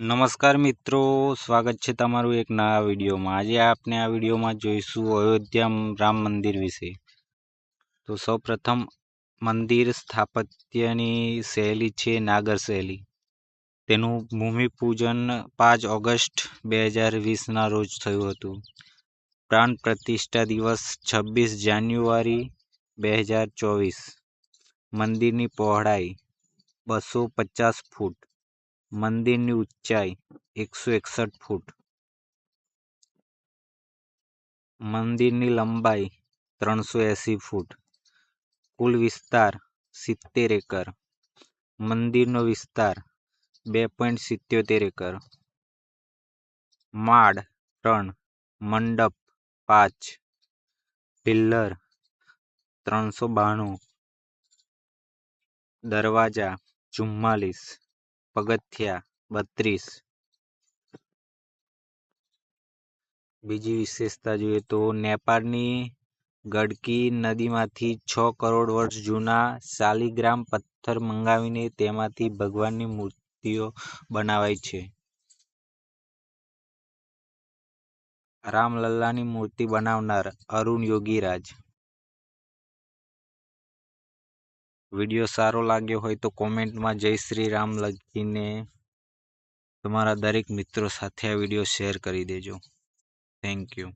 નમસ્કાર મિત્રો, સ્વાગત છે તમારું એક નવા વિડીયોમાં. આજે આપણે આ વિડીયોમાં જોઈશું અયોધ્યા રામ મંદિર વિશે. તો સૌપ્રથમ મંદિર સ્થાપત્યની શૈલી છે નાગર શૈલી તેનું ભૂમિપૂજન પાંચ ઓગસ્ટ બે હજાર વીસના રોજ થયું હતું. પ્રાણ પ્રતિષ્ઠા દિવસ છવ્વીસ જાન્યુઆરી બે હજાર ચોવીસ. મંદિરની પહોળાઈ બસો પચાસ ફૂટ. મંદિરની ઊંચાઈ એકસો એકસઠ ફૂટ. મંદિરની લંબાઈ ત્રણસો એંસી ફૂટ. કુલ વિસ્તાર સિત્તેર એકર. મંદિરનો વિસ્તાર બે પોઈન્ટ સિત્યોતેર એકર. માળ ત્રણ, મંડપ પાંચ, પિલ્લર ત્રણસો બાણું. દરવાજા ચુમ્માલીસ. પગથિયા બત્રીસ. બીજી વિશેષતા જોઈએ તો નેપાળની ગડકી નદીમાંથી છ કરોડ વર્ષ જૂના શાલિગ્રામ પથ્થર મંગાવીને તેમાંથી ભગવાનની મૂર્તિઓ બનાવાય છે. રામલલ્લાની મૂર્તિ બનાવનાર અરુણ યોગીરાજ વીડિયો સારો લાગ્યો હોય તો કોમેન્ટમાં જય શ્રી રામ લખીને તમારા દરેક મિત્રો સાથે આ વીડિયો શેર કરી દેજો. Thank you